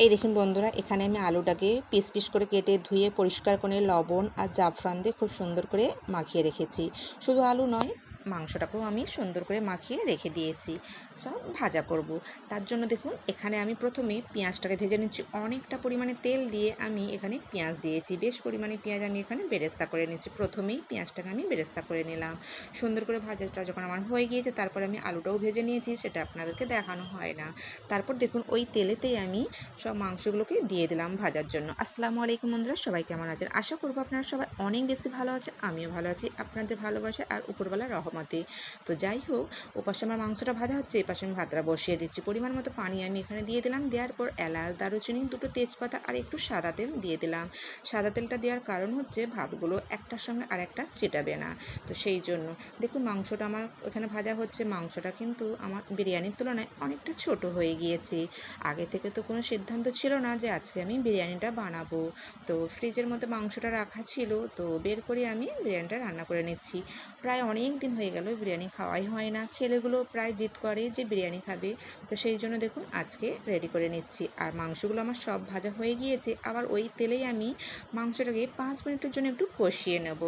এই দেখুন বন্ধুরা, এখানে আমি আলুটাকে পিস পিস করে কেটে ধুয়ে পরিষ্কার করে লবণ আর জাফরান দিয়ে খুব সুন্দর করে মাখিয়ে রেখেছি। শুধু আলু নয় মাংসটাকেও আমি সুন্দর করে মাখিয়ে রেখে দিয়েছি। সব ভাজা করব। তার জন্য দেখুন, এখানে আমি প্রথমে পেঁয়াজটাকে ভেজে নিচ্ছি। অনেকটা পরিমাণে তেল দিয়ে আমি এখানে পেঁয়াজ দিয়েছি। বেশ পরিমাণে পেঁয়াজ আমি এখানে বেরেস্তা করে নিচ্ছি। প্রথমেই পেঁয়াজটাকে আমি বেরেস্তা করে নিলাম। সুন্দর করে ভাজাটা যখন আমার হয়ে গিয়েছে, তারপর আমি আলুটাও ভেজে নিয়েছি, সেটা আপনাদেরকে দেখানো হয় না। তারপর দেখুন, ওই তেলেতেই আমি সব মাংসগুলোকে দিয়ে দিলাম ভাজার জন্য। আসসালামু আলাইকুম বন্ধুরা, সবাই কেমন আছেন? আশা করব আপনারা সবাই অনেক বেশি ভালো আছে আমিও ভালো আছি। আপনাদের ভালোবাসা আর উপরবেলার রহমতে তো যাই হোক, ওপাশে আমার মাংসটা ভাজা হচ্ছে এই পাশে আমি ভাতটা বসিয়ে দিচ্ছি। পরিমাণ মতো পানি আমি এখানে দিয়ে দিলাম। দেওয়ার পর এলাচ, দারুচিনি, দুটো তেজপাতা আর একটু সাদা তেল দিয়ে দিলাম। সাদা তেলটা দেওয়ার কারণ হচ্ছে ভাতগুলো একটার সঙ্গে আর একটা চেটাবে না। তো সেই জন্য দেখুন মাংসটা আমার এখানে ভাজা হচ্ছে। মাংসটা কিন্তু আমার বিরিয়ানির তুলনায় অনেকটা ছোট হয়ে গিয়েছে। আগে থেকে তো কোনো সিদ্ধান্ত ছিল না যে আজকে আমি বিরিয়ানিটা বানাবো। তো ফ্রিজের মধ্যে মাংসটা রাখা ছিল, তো বের করে আমি বিরিয়ানিটা রান্না করে নিচ্ছি। প্রায় অনেক দিন গেল বিরিয়ানি খাওয়াই হয় না। ছেলেগুলো প্রায় জিদ করে যে বিরিয়ানি খাবে। তো সেই জন্য দেখুন, আজকে রেডি করে নিচ্ছি। আর মাংসগুলো আমার সব ভাজা হয়ে গিয়েছে। আবার ওই তেলেই আমি মাংসটাকে পাঁচ মিনিটের জন্য একটু কষিয়ে নেব।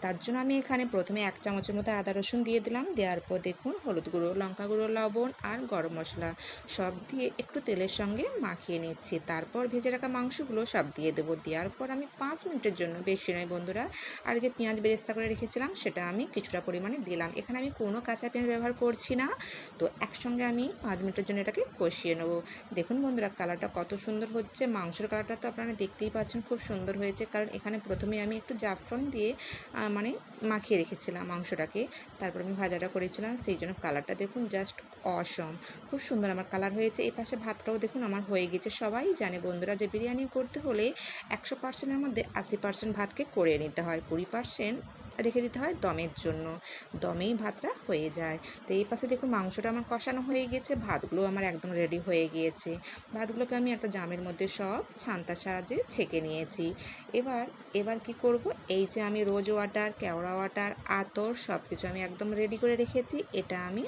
তার জন্য আমি এখানে প্রথমে এক চামচের মতো আদা রসুন দিয়ে দিলাম। দেওয়ার পর দেখুন, হলুদ গুঁড়ো, লঙ্কা গুঁড়ো, লবণ আর গরম মশলা সব দিয়ে একটু তেলের সঙ্গে মাখিয়ে নিচ্ছি। তারপর ভেজে রাখা মাংসগুলো সব দিয়ে দেবো। দেওয়ার পর আমি পাঁচ মিনিটের জন্য, বেশি নয় বন্ধুরা, আর যে পেঁয়াজ বেরেস্তা করে রেখেছিলাম, সেটা আমি কিছুটা পরিমাণে দিলাম। এখানে আমি কোনো কাঁচা পেঁয়াজ ব্যবহার করছি না। তো একসঙ্গে আমি পাঁচ মিনিটের জন্য এটাকে কষিয়ে নেব। দেখুন বন্ধুরা, কালারটা কত সুন্দর হচ্ছে। মাংসের কালারটা তো আপনারা দেখতেই পাচ্ছেন খুব সুন্দর হয়েছে। কারণ এখানে প্রথমে আমি একটু জাফরন দিয়ে মানে মাখিয়ে রেখেছিলাম মাংসটাকে। তারপর আমি ভাজাটা করেছিলাম, সেই জন্য কালারটা দেখুন জাস্ট অসম। খুব সুন্দর আমার কালার হয়েছে। এই পাশে ভাতটাও দেখুন আমার হয়ে গেছে। সবাই জানে বন্ধুরা যে বিরিয়ানি করতে হলে একশো পার্সেন্টের মধ্যে আশি পার্সেন্ট ভাতকে করে নিতে হয়। কুড়ি পার্সেন্ট রেখে দিতে হয় দমের জন্য। দমেই ভাতটা হয়ে যায়। তো এই পাশে দেখুন মাংসটা আমার কষানো হয়ে গিয়েছে ভাতগুলো আমার একদম রেডি হয়ে গিয়েছে। ভাতগুলোকে আমি একটা জামের মধ্যে সব ছান্তার সাহায্যে ছেঁকে নিয়েছি। এবার এবার কি করব? এই যে আমি রোজ ওয়াটার, কেওড়া ওয়াটার, আতর সব কিছু আমি একদম রেডি করে রেখেছি। এটা আমি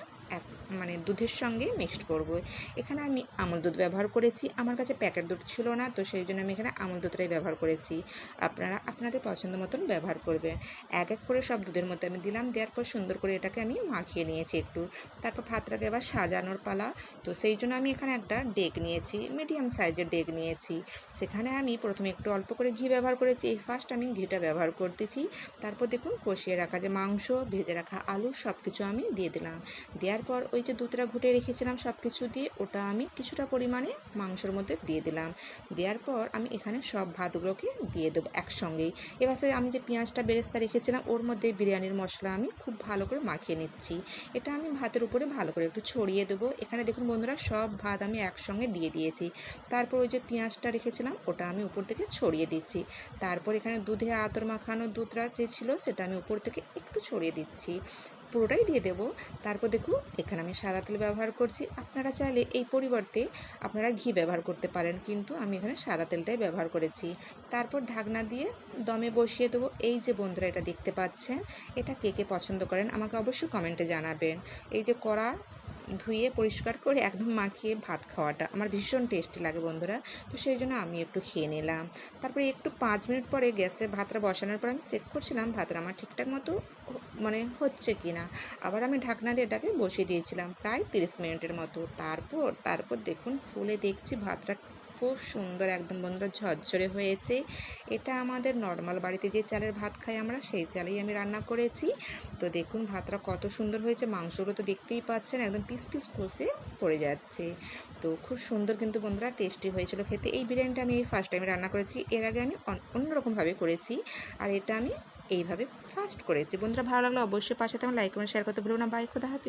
মানে দুধের সঙ্গে মিক্সড করব। এখানে আমি আমুল দুধ ব্যবহার করেছি। আমার কাছে প্যাকেট দুধ ছিল না, তো সেই জন্য আমি এখানে আমুল দুধটাই ব্যবহার করেছি। আপনারা আপনাদের পছন্দ মতন ব্যবহার করবেন। এক এক করে সব দুধের মধ্যে আমি দিলাম, দেওয়ার পর সুন্দর করে এটাকে আমি মাখিয়ে নিয়েছি একটু। তারপর ভাতটাকে এবার সাজানোর পালা। তো সেই জন্য আমি এখানে একটা ডেক নিয়েছি মিডিয়াম সাইজের ডেক নিয়েছি। সেখানে আমি প্রথমে একটু অল্প করে ঘি ব্যবহার করেছি। এই ফার্স্ট আমি ঘিটা ব্যবহার করতেছি। তারপর দেখুন কষিয়ে রাখা যে মাংস, ভেজে রাখা আলু সব কিছু আমি দিয়ে দিলাম। দেওয়ার পর ওই যে দুধটা ঘুটে রেখেছিলাম সব কিছু দিয়ে, ওটা আমি কিছুটা পরিমাণে মাংসের মধ্যে দিয়ে দিলাম। দেওয়ার পর আমি এখানে সব ভাতগুলোকে দিয়ে দেবো একসঙ্গেই। এবার আমি যে পেঁয়াজটা বেরেস্তা রেখেছিলাম, ওর মধ্যে বিরিয়ানির মশলা আমি খুব ভালো করে মাখিয়ে নিচ্ছি। এটা আমি ভাতের উপরে ভালো করে একটু ছড়িয়ে দেবো। এখানে দেখুন বন্ধুরা, সব ভাত আমি একসঙ্গে দিয়ে দিয়েছি। তারপর ওই যে পেঁয়াজটা রেখেছিলাম, ওটা আমি উপর থেকে ছড়িয়ে দিচ্ছি। তারপর এখানে দুধে আতর মাখানো দুধটা যে ছিল, সেটা আমি উপর থেকে একটু ছড়িয়ে দিচ্ছি। পুরোটাই দিয়ে দেবো। তারপর দেখুন, এখানে আমি সাদা তেল ব্যবহার করছি। আপনারা চাইলে এই পরিবর্তে আপনারা ঘি ব্যবহার করতে পারেন, কিন্তু আমি এখানে সাদা তেলটাই ব্যবহার করেছি। তারপর ঢাকনা দিয়ে দমে বসিয়ে দেবো। এই যে বন্ধুরা, এটা দেখতে পাচ্ছেন, এটা কে কে পছন্দ করেন আমাকে অবশ্যই কমেন্টে জানাবেন। এই যে কড়া ধুয়ে পরিষ্কার করে একদম মাখিয়ে ভাত খাওয়াটা আমার ভীষণ টেস্টি লাগে বন্ধুরা। তো সেই জন্য আমি একটু খেয়ে নিলাম। তারপরে একটু পাঁচ মিনিট পরে গ্যাসে ভাতটা বসানোর পর আমি চেক করছিলাম ভাতটা আমার ঠিকঠাক মতো মানে হচ্ছে কি না আবার আমি ঢাকনা দিয়ে এটাকে বসিয়ে দিয়েছিলাম প্রায় তিরিশ মিনিটের মতো। তারপর তারপর দেখুন, ফুলে দেখছি ভাতটা খুব সুন্দর একদম বন্ধুরা ঝরঝরে হয়েছে। এটা আমাদের নর্মাল বাড়িতে যে চালের ভাত খাই আমরা, সেই চালেই আমি রান্না করেছি। তো দেখুন ভাতটা কত সুন্দর হয়েছে, মাংসগুলো তো দেখতেই পাচ্ছেন, একদম পিস পিস কষে পড়ে যাচ্ছে। তো খুব সুন্দর কিন্তু বন্ধুরা টেস্টি হয়েছিল খেতে। এই বিরিয়ানিটা আমি এই ফার্স্ট টাইম রান্না করেছি, এর আগে আমি অন- অন্যরকমভাবে করেছি আর এটা আমি এইভাবে ফার্স্ট করেছি। বন্ধুরা ভালো লাগলে অবশ্যই পাশে তেমন লাইক করে শেয়ার করতে ভুলো না। বাই খোদা হাফিজ।